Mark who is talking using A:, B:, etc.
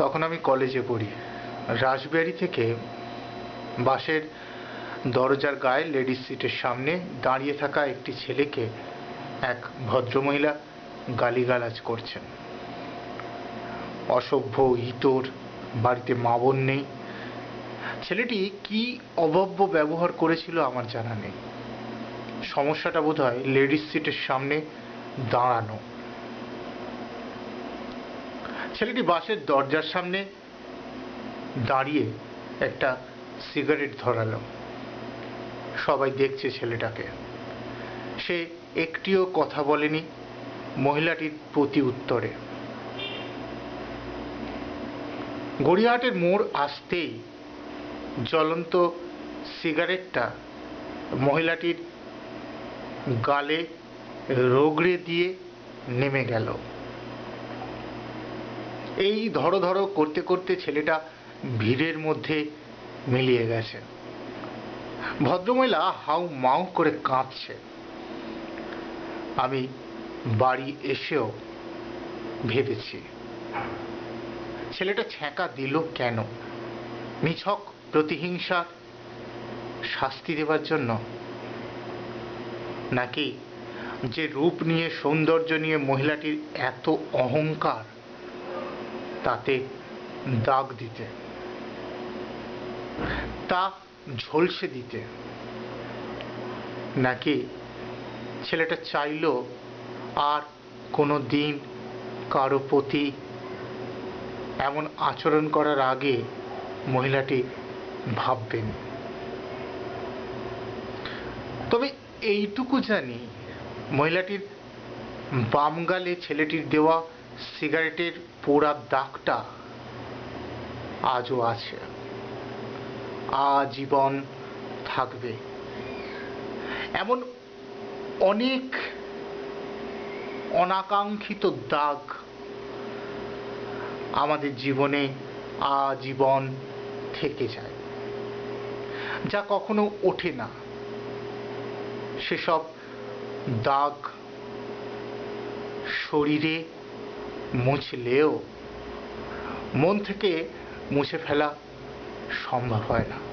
A: তখন আমি কলেজে পড়ি। রাসবিহারি থেকে বাসের দরজার গায়ে লেডিস সিটের সামনে দাঁড়িয়ে থাকা একটি ছেলেকে এক ভদ্রমহিলা গালিগালাজ করছেন। অসভ্য, ইতর, বাড়িতে মা বোন নেই। ছেলেটি কি অভব্য ব্যবহার করেছিল আমার জানা নেই। সমস্যাটা বোধ হয় লেডিস সিটের সামনে দাঁড়ানো। ছেলেটি বাসের দরজার সামনে দাঁড়িয়ে একটা সিগারেট ধরালো। সবাই দেখছে ছেলেটাকে। সে একটিও কথা বলেনি, মহিলাটির প্রতি উত্তরে। গড়িয়াহাটের মোড় আসতেই জ্বলন্ত সিগারেটটা মহিলাটির গালে রোগড়ে দিয়ে নেমে গেল। এই ধরো ধরো করতে করতে ছেলেটা ভিড়ের মধ্যে মিলিয়ে গেছে। ভদ্রমহিলা হাউ মাউ করে কাঁদছে। আমি বাড়ি এসেও ভেবেছি। ছেলেটা ছ্যাঁকা দিল কেন? মিছক প্রতিহিংসার শাস্তি দেবার জন্য? নাকি যে রূপ নিয়ে সৌন্দর্য নিয়ে মহিলাটির এত অহংকার তাতে দাগ দিতে, তা ঝলসে দিতে। নাকি ছেলেটা চাইল আর কোনো দিন কারও প্রতি এমন আচরণ করার আগে মহিলাটি ভাববেন? তবে এইটুকু জানি, মহিলাটির বাম গালে ছেলেটির দেওয়া সিগারেটের পোড়া দাগটা আজও আছে। আজীবন থাকবে। এমন অনেক অনাকাঙ্ক্ষিত দাগ আমাদের জীবনে আজীবন থেকে যায়, যা কখনো ওঠে না। সেসব দাগ শরীরে মুছলেও মন থেকে মুছে ফেলা সম্ভব হয় না।